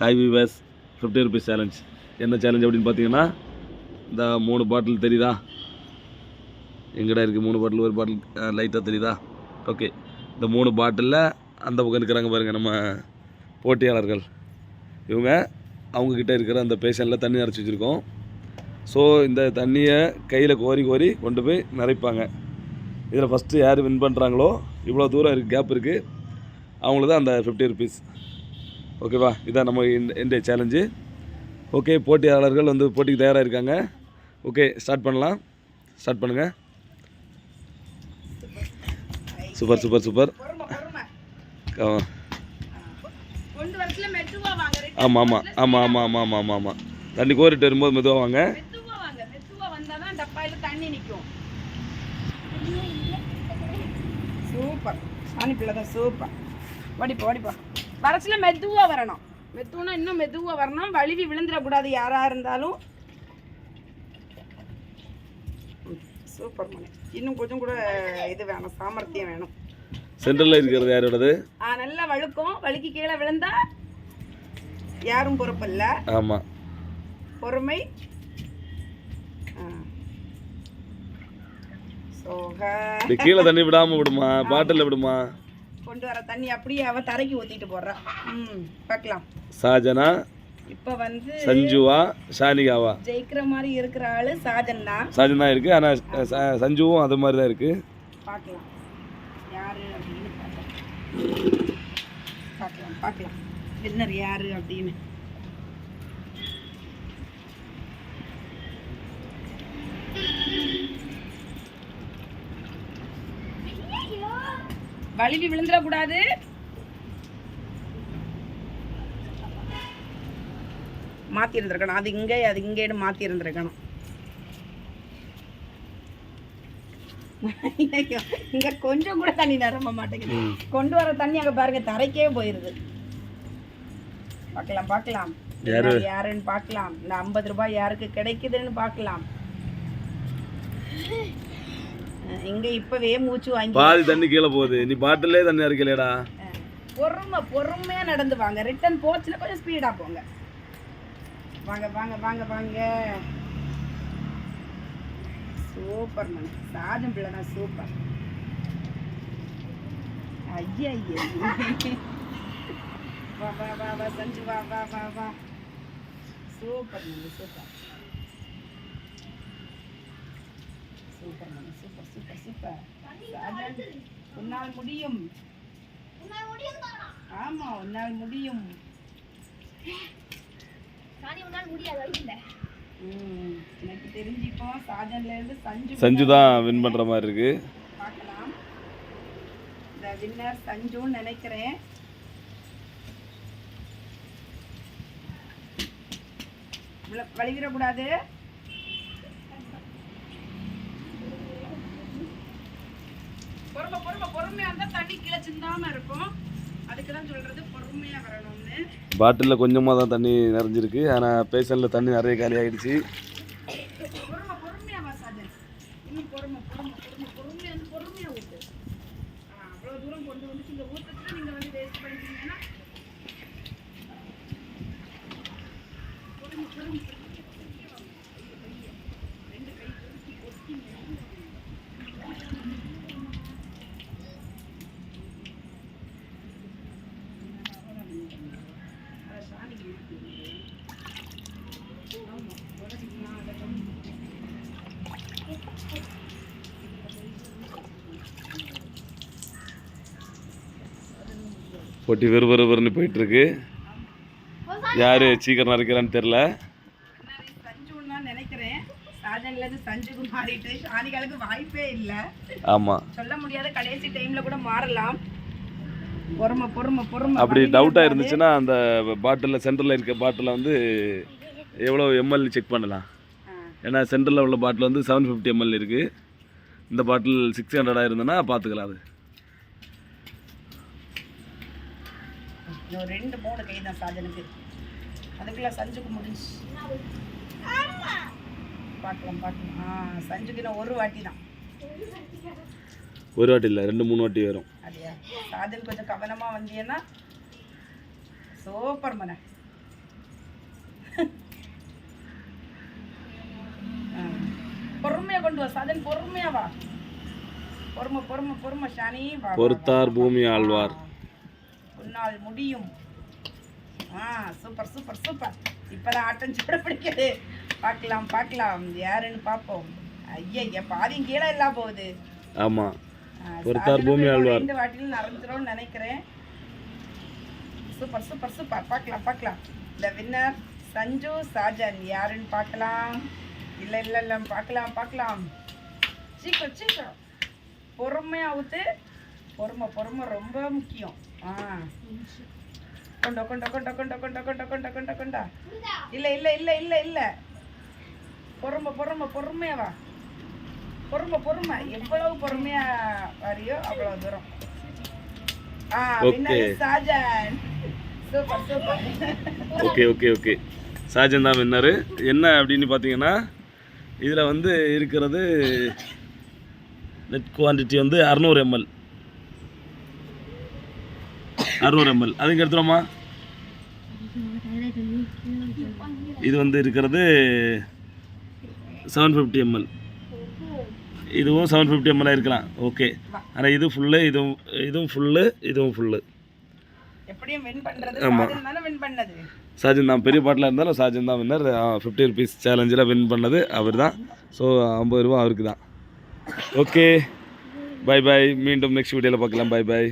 Hi viewers fifty rupees challenge என்ன challenge அப்படின்னு பார்த்தீங்கன்னா இந்த மூணு பாட்டில் தெரியுதா? எங்கடா இருக்குது மூணு பாட்டில் ஒரு பாட்டில் லைட்டாக தெரியுதா? ஓகே இந்த மூணு பாட்டிலில் அந்த பக்கம் இருக்கிறாங்க பாருங்கள் நம்ம போட்டியாளர்கள். இவங்க அவங்கக்கிட்ட இருக்கிற அந்த பேஷனில் தண்ணி நிறச்சி வச்சுருக்கோம். ஸோ இந்த தண்ணியை கையில் கோரி கோரி கொண்டு போய் நிறைப்பாங்க இதில் ஃபஸ்ட்டு யார் வின் பண்ணுறாங்களோ இவ்வளோ தூரம் இருக்குது கேப் இருக்குது அவங்களுக்கு தான் அந்த ஃபிஃப்டி ருபீஸ் ஓகேவா? இதான் நம்ம இந்த சேலஞ்சு ஓகே போட்டியாளர்கள் வந்து போட்டிக்கு தயாராக இருக்காங்க. ஓகே ஸ்டார்ட் பண்ணலாம். ஸ்டார்ட் பண்ணுங்கள் சூப்பர் சூப்பர் சூப்பர். ஆமாம் ஆமாம் ஆமாம் ஆமாம் ஆமாம் ஆமாம் ஆமாம் ஆமாம் தண்ணி கோரிட்டு வரும்போது மெதுவாக வாங்க. சூப்பர். சாணி பிள்ளை தான் சூப்பர். ஓடிப்பா ஓடிப்பா வரச்சுல மெதுவா வரணும். மெதுவனா இன்னும் மெதுவா வரணும். வழுவி விழுந்துடக்கூடாது யாரா இருந்தாலும். சூப்பர் மணி. இன்னும் கொஞ்சம் கூட இது வேணும் சாமர்த்தியம் வேணும். சென்டரில் இருக்கிறது யாரோடது? ஆ நல்லா வழுக்கும். வழுக்கி கீழே விழுந்தா யாரும் பொறுப்பில்ல ஆமாம் பொறுமை. கீழே தண்ணி விடாமல் விடுமா? பாட்டிலில் விடுமா? கொண்டு வர தண்ணி அப்படியே அவ தரைக்கு ஊத்திட்டு போடுறா. ம் பார்க்கலாம். சாஜனா இப்ப வந்து சஞ்சுவா ஷானிகாவா ஜெயிக்கிற மாதிரி இருக்கிற ஆளு சாஜன் தான் சாஜன் தான் இருக்குது ஆனால் சஞ்சுவும் அது மாதிரி தான் இருக்குது பார்க்கலாம். யாரு அப்படின்னு பார்க்கலாம். பார்க்கலாம் பார்க்கலாம். வின்னர் யாரு அப்படின்னு. வலிவி விழுந்துடக்கூடாது. மாத்தி இருந்திருக்கணும் அது இங்கே அது இங்கேன்னு மாத்தி இருந்திருக்கணும் இங்க கொஞ்சம் கூட தண்ணி நிரம்ப மாட்டேங்குது. கொண்டு வர தண்ணி அங்க பாருங்க தரைக்கே போயிருது. பார்க்கலாம் பார்க்கலாம். யாருன்னு பார்க்கலாம். இந்த ஐம்பது ரூபாய் யாருக்கு கிடைக்குதுன்னு பார்க்கலாம். இங்க இப்பவே மூச்சு வாங்கி பாதி தண்ணி கீழே போகுது. நீ பாட்டிலே தண்ணி இறக்கலையடா அஹ் பொறுமை பொறுமையா நடந்து வாங்க. ரிட்டர்ன் போச்சுன்னா கொஞ்சம் ஸ்பீடா போங்க. வாங்க வாங்க வாங்க வாங்க. சூப்பர் மணி சாஜம் பிள்ளை தான் சூப்பர் ஐயா ஐயா வா வா வா வா சஞ்சு வா வா வா வா. Super Mani super super Mani. Super super super. உன்னால் முடியும். ஆமா உன்னால் முடியும். எனக்கு தெரிஞ்சு இப்போ சாஜன்ல இருந்து சஞ்சு சஞ்சு தான் வின் பண்ணுற மாதிரி இருக்குது பார்க்கலாம். இந்த வின்னர் சஞ்சுன்னு நினைக்கிறேன். விழ- வழிவிடக்கூடாது பொறுமை பொறுமை பொறுமையா இருந்தா தண்ணி கீழே சிந்தாம இருக்கும். அதுக்கு தான் சொல்றது பொறுமையா வரணும்னு. பாட்டிலில் கொஞ்சமாக தான் தண்ணி நிறைஞ்சிருக்கு. ஆனால் பேஷனில் தண்ணி நிறைய காலி ஆகிடுச்சு பொறுமை பொறுமையா வா சாஜன் இன்னும் பொறுமை பொறுமை பொறுமை பொறுமையா வந்து பொறுமையா ஊத்து ஆ, அவ்வளவு தூரம் கொண்டு வந்து இந்த ஊத்துக்கு நீங்க வந்து வேஸ்ட் பண்ணிட்டீங்கன்னா பொறுமை, பொறுமை, பொறுமை. ரெண்டு கை பொறுக்கி, பொறுக்கி மெதுவா. அத சாணிக்கு மாத்தி. ஆமா, உடச்சிக்கலாம், அதை கொஞ்சம் போட்டி வெறு வெறு போயிட்டுருக்கு. யார் சீக்கிரம் நிறைக்கிறான்னு தெரில நினைக்கிறேன் சாஜன்ல சஞ்சுக்கு மாறிட்டு ஷானிகாலுக்கு வாய்ப்பே இல்ல ஆமாம் சொல்ல முடியாத கடைசி டைம்ல கூட மாறலாம் பொறுமை பொறுமை பொறுமை அப்படி டவுட்டாக இருக்காது. இருந்துச்சுன்னா அந்த பாட்டிலில் சென்டரில் இருக்க பாட்டிலில் வந்து எவ்வளோ எம்எல் செக் பண்ணலாம். ஏன்னா சென்டரில் உள்ள பாட்டில் வந்து செவன் ஃபிஃப்டி எம்எல் இருக்குது இந்த பாட்டில் சிக்ஸ் ஹண்ட்ரடாக இருந்ததுன்னா பார்த்துக்கலாம் அது. இன்னும் ரெண்டு மூணு கை தான் சாஜனுக்கு அதுக்குள்ளே சஞ்சுக்கு முடிஞ்சு. பார்க்கலாம் பார்க்கலாம் ஆ சஞ்சுக்கு இன்னும் ஒரு வாட்டி தான். ஒரு வாட்டி இல்லை ரெண்டு மூணு வாட்டி வரும். அப்படியா? சாஜன் கொஞ்சம் கவனமாக வந்தீங்கன்னா சூப்பர் மன. பொறுமையாக கொண்டு வா சாதன் பொறுமையாக வா. பொறுமை பொறுமை பொறுமை ஷானி. பொறுத்தார் பூமி ஆழ்வார். உன்னால் முடியும். ஆ சூப்பர் சூப்பர் சூப்பர் இப்பதான் ஆட்டம் சூட பிடிக்குது. பார்க்கலாம் பார்க்கலாம். யாருன்னு பார்ப்போம். ஐயா பாதியும் கீழே இல்லாம போகுது. ஆமாம் பொறுத்தார் பூமி ஆழ்வார். ரெண்டு வாட்டிலும் நடந்துரும்னு நினைக்கிறேன். சூப்பர் சூப்பர் சூப்பர் பார்க்கலாம் பார்க்கலாம். இந்த வின்னர் சஞ்சு சாஜன். யாருன்னு பார்க்கலாம்? இல்ல இல்ல இல்ல. பார்க்கலாம் பார்க்கலாம். சீக்கிரம் சீக்கிரம். பொறுமையா ஊத்து. பொறுமை பொறுமை ரொம்ப முக்கியம். ஆ. கொண்டோ கொண்டோ கொண்டோ கொண்டோ கொண்டோ கொண்டோ கொண்டோ கொண்டோ கொண்டா. இல்ல இல்ல இல்ல இல்ல இல்ல. பொறுமை பொறுமை பொறுமையா வா. பொறுமை பொறுமை. எவ்வளவு பொறுமையா வரியோ அவ்வளவு தூரம். ஆ Sajan. Super super. Okay okay okay. Sajan தான் வின்னாரு. என்ன அப்படின்னு பார்த்தீங்கன்னா இதில் வந்து இருக்கிறது நெட் குவான்டிட்டி வந்து அறநூறு எம்எல் அறுநூறு எம்எல். அதுக்கு எடுத்துருமா இது வந்து இருக்கிறது செவன் ஃபிஃப்டி எம்எல் இதுவும் செவன் ஃபிஃப்டி எம்எல்லாக இருக்கலாம். ஓகே ஆனால் இது ஃபுல்லு இதுவும் இதுவும் ஃபுல்லு இதுவும் ஃபுல்லு எப்படியும் வின். சாஜன் தானே வின் பண்ணது. சாஜன் தான் பெரிய பாட்டில் இருந்தாலும் சாஜன் தான் வின்னர் ஃபிஃப்டி ருபீஸ் சேலஞ்சில் வின் பண்ணது அவர் தான். ஸோ ஐம்பது ரூபா அவருக்கு தான். ஓகே பை பை மீண்டும் நெக்ஸ்ட் வீடியோவில் பார்க்கலாம். By by